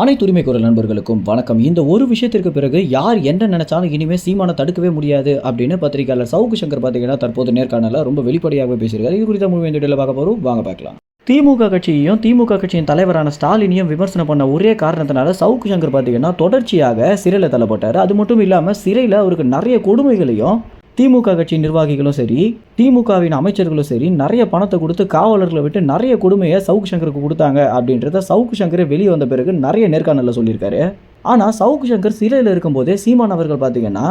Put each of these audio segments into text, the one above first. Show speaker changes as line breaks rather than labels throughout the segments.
அனைத்து உரிமை குரல் நண்பர்களுக்கும் வணக்கம். இந்த ஒரு விஷயத்திற்கு பிறகு யார் என்ன நினைச்சாலும் இனிமேல் சீமான தடுக்கவே முடியாது அப்படின்னு பத்திரிகையாளர் சவுக்கு சங்கர் பார்த்தீங்கன்னா தற்போது நேர்காணல ரொம்ப வெளிப்படையாகவே பேசியிருக்காரு. இது குறித்த முழு இந்த பார்க்க போகிறோம் வாங்க பார்க்கலாம். திமுக கட்சியையும் திமுக கட்சியின் தலைவரான ஸ்டாலினையும் விமர்சனம் பண்ண ஒரே காரணத்தினால சவுக்கு சங்கர் பார்த்தீங்கன்னா தொடர்ச்சியாக சிறையில் தள்ளப்பட்டார். அது மட்டும் இல்லாமல் சிறையில் அவருக்கு நிறைய கொடுமைகளையும் திமுக கட்சி நிர்வாகிகளும் சரி திமுகவின் அமைச்சர்களும் சரி நிறைய பணத்தை கொடுத்து காவலர்களை விட்டு நிறைய கொடுமையை சவுக்கு சங்கருக்கு கொடுத்தாங்க அப்படின்றத சவுக்கு சங்கரே வெளியே வந்த பிறகு நிறைய நேர்காணலில் சொல்லியிருக்காரு. ஆனால் சவுக்கு சங்கர் சிறையில் இருக்கும்போதே சீமான் அவர்கள் பார்த்தீங்கன்னா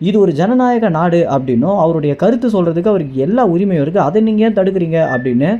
இது ஒரு ஜனநாயக நாடு அப்படின்னும் அவருடைய கருத்து சொல்கிறதுக்கு அவருக்கு எல்லா உரிமையும் இருக்குது அதை நீங்கள் ஏன் தடுக்கிறீங்க அப்படின்னு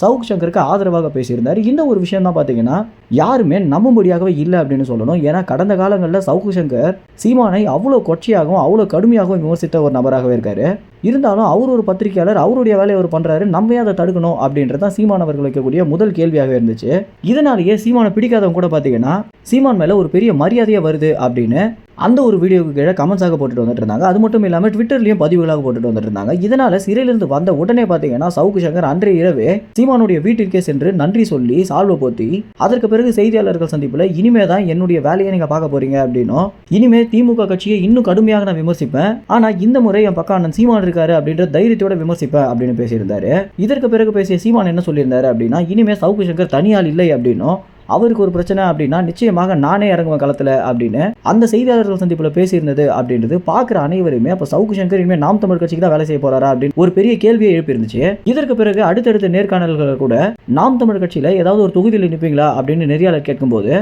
சவுக் சங்கருக்கு ஆதரவாக பேசியிருந்தார். இந்த ஒரு விஷயம் தான் பார்த்தீங்கன்னா யாருமே நம்பும்படியாகவே இல்லை அப்படின்னு சொல்லணும். ஏன்னா கடந்த காலங்களில் சவுக்கு சங்கர் சீமானை அவ்வளோ கொச்சையாகவும் அவ்வளோ கடுமையாகவும் விமர்சித்த ஒரு நபராகவே இருக்காரு. இருந்தாலும் அவர் ஒரு பத்திரிகையாளர் அவருடைய வேலையை அவர் பண்ணுறாரு நம்ம அதை தடுக்கணும் அப்படின்றது தான் சீமான் அவர்கள் வைக்கக்கூடிய முதல் கேள்வியாக இருந்துச்சு. இதனாலேயே சீமானை பிடிக்காதவங்க கூட பார்த்தீங்கன்னா சீமான் மேலே ஒரு பெரிய மரியாதையாக வருது அப்படின்னு அந்த ஒரு வீடியோவுக்கு கீழே கமெண்ட்ஸாக போட்டுட்டு வந்துட்டு இருந்தாங்க. அது மட்டும் இல்லாமல் ட்விட்டர்லையும் பதிவுகளாக போட்டுட்டு வந்துட்டு இருந்தாங்க. இதனால சிறையிலிருந்து வந்த உடனே பார்த்தீங்கன்னா சவுக்கு சங்கர் அன்றைய இரவே சீமானுடைய வீட்டிற்கே சென்று நன்றி சொல்லி சால்வை போத்தி அதற்கு பிறகு செய்தியாளர்கள் சந்திப்பில் இனிமே தான் என்னுடைய வேலையை நீங்கள் பார்க்க போறீங்க அப்படின்னும். இனிமே திமுக கட்சியை இன்னும் கடுமையாக நான் விமர்சிப்பேன். ஆனால் இந்த முறை என் பக்கம் அண்ணன் சீமான் இருக்காரு அப்படின்ற தைரியத்தோட விமர்சிப்பேன் அப்படின்னு பேசியிருந்தாரு. இதற்கு பிறகு பேசிய சீமான் என்ன சொல்லியிருந்தாரு அப்படின்னா இனிமே சவுக்கு சங்கர் தனியால் இல்லை அப்படின்னும் அவருக்கு ஒரு பிரச்சனை அப்படின்னா நிச்சயமாக நானே இறங்குவேன் களத்தில் அப்படின்னு அந்த செய்தியாளர்கள் சந்திப்பில் பேசியிருந்தது அப்படின்றது பார்க்குற அனைவருமே அப்போ சவுக்கு சங்கர் இனிமேல் நாம் தமிழ் கட்சிக்கு தான் வேலை செய்ய போறாரா அப்படின்னு ஒரு பெரிய கேள்வியை எழுப்பியிருந்துச்சு. இதற்கு பிறகு அடுத்தடுத்த நேர்காணல்கள் கூட நாம் தமிழ் கட்சியில் ஏதாவது ஒரு தொகுதியில் நிற்பீங்களா அப்படின்னு நெறியாளர் கேட்கும்போது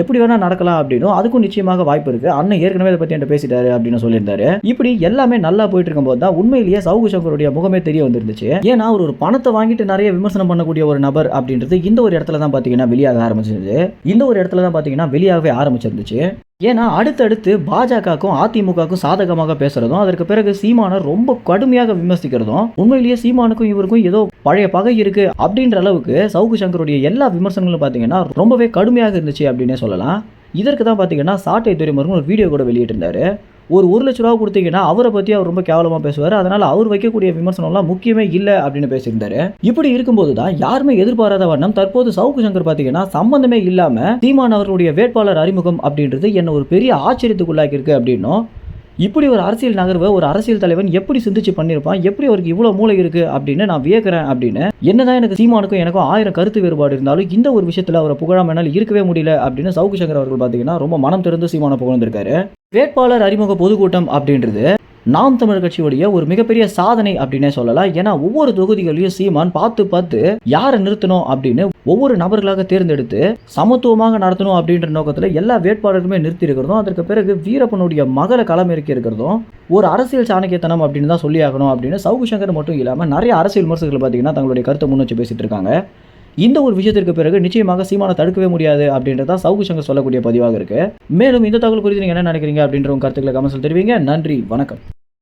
எப்படி வேணா நடக்கலாம் அப்படின்னும் அதுக்கும் நிச்சயமாக வாய்ப்பு இருக்கு. அண்ணன் ஏற்கனவே இதை பத்தி என்கிட்ட பேசிட்டாரு அப்படின்னு சொல்லியிருந்தாரு. இப்படி எல்லாமே நல்லா போயிட்டு இருக்கும்போது தான் உண்மையிலேயே சவுகு சங்கருடைய முகமே தெரிய வந்துருந்துச்சு. ஏன்னா அவர் ஒரு பணத்தை வாங்கிட்டு நிறைய விமர்சனம் பண்ணக்கூடிய ஒரு நபர் அப்படின்றது இந்த ஒரு இடத்துல தான் பாத்தீங்கன்னா வெளியாக ஆரம்பிச்சிருது இந்த ஒரு இடத்துல தான் பாத்தீங்கன்னா வெளியாகவே ஆரம்பிச்சிருந்துச்சு. ஏன்னா அடுத்தடுத்து பாஜகவுக்கும் அதிமுகவுக்கும் சாதகமாக பேசுறதும் அதற்கு பிறகு சீமானை ரொம்ப கடுமையாக விமர்சிக்கிறதும் உண்மையிலேயே சீமானுக்கும் இவருக்கும் ஏதோ பழைய பகை இருக்கு அப்படின்ற அளவுக்கு சவுக்கு சங்கருடைய எல்லா விமர்சனங்களும் பார்த்தீங்கன்னா ரொம்பவே கடுமையாக இருந்துச்சு அப்படின்னே சொல்லலாம். இதற்கு தான் பார்த்தீங்கன்னா சாட்டை துறைமுருகன் ஒரு வீடியோ கூட வெளியிட்டிருந்தாரு. ஒரு ஒரு லட்ச ரூபா கொடுத்தீங்கன்னா அவரை பற்றி அவர் ரொம்ப கேவலமாக பேசுவார். அதனால் அவர் வைக்கக்கூடிய விமர்சனம்லாம் முக்கியமே இல்லை அப்படின்னு பேசியிருந்தாரு. இப்படி இருக்கும்போது தான் யாருமே எதிர்பாராத வண்ணம் தற்போது சவுக்கு சங்கர் பார்த்தீங்கன்னா சம்பந்தமே இல்லாமல் சீமான் அவர்களுடைய வேட்பாளர் அறிமுகம் அப்படின்றது என்ன ஒரு பெரிய ஆச்சரியத்துக்குள்ளாக்கி இருக்கு அப்படின்னும் இப்படி ஒரு அரசியல் நகர்வை ஒரு அரசியல் தலைவன் எப்படி சிந்திச்சு பண்ணியிருப்பான்? எப்படி அவருக்கு இவ்வளோ மூளை இருக்கு? அப்படின்னு நான் வியக்கிறேன் அப்படின்னு. என்னதான் எனக்கு சீமானுக்கும் எனக்கும் ஆயிரம் கருத்து வேறுபாடு இருந்தாலும் இந்த ஒரு விஷயத்தில் அவரை புகழாம என்னால் இருக்கவே முடியல அப்படின்னு சவுக்கு சங்கர் அவர்கள் பார்த்தீங்கன்னா ரொம்ப மனம் திறந்து சீமானை புகழ்ந்திருக்காரு. வேட்பாளர் அறிமுக பொதுக்கூட்டம் அப்படின்றது நாம் தமிழர் கட்சியுடைய ஒரு மிகப்பெரிய சாதனை அப்படின்னே சொல்லலாம். ஏன்னா ஒவ்வொரு தொகுதிகளையும் சீமான் பார்த்து பார்த்து யாரை நிறுத்தணும் அப்படின்னு ஒவ்வொரு நபர்களாக தேர்ந்தெடுத்து சமத்துவமாக நடத்தணும் அப்படின்ற நோக்கத்தில் எல்லா வேட்பாளருமே நிறுத்தி இருக்கிறதும் அதற்கு பிறகு வீரப்பனுடைய மகளை களம் இறக்கி இருக்கிறதும் ஒரு அரசியல் சாணக்கியத்தனம் அப்படின்னு தான் சொல்லியாகணும் அப்படின்னு சவுகு சங்கர் மட்டும் இல்லாமல் நிறைய அரசியல் விமர்சகர்கள் பார்த்தீங்கன்னா தங்களுடைய கருத்தை முன் வச்சு பேசிட்டு இருக்காங்க. இந்த ஒரு விஷயத்திற்கு பிறகு நிச்சயமாக சீமானை தடுக்கவே முடியாது அப்படின்றத சவுகு சங்கர் சொல்லக்கூடிய பதிவாக இருக்கு. மேலும் இந்த தகவல் குறித்து நீங்கள் என்ன நினைக்கிறீங்க அப்படின்ற உங்க கருத்துக்களை கமெண்ட்ஸில் தெரிவிங்க. நன்றி வணக்கம்.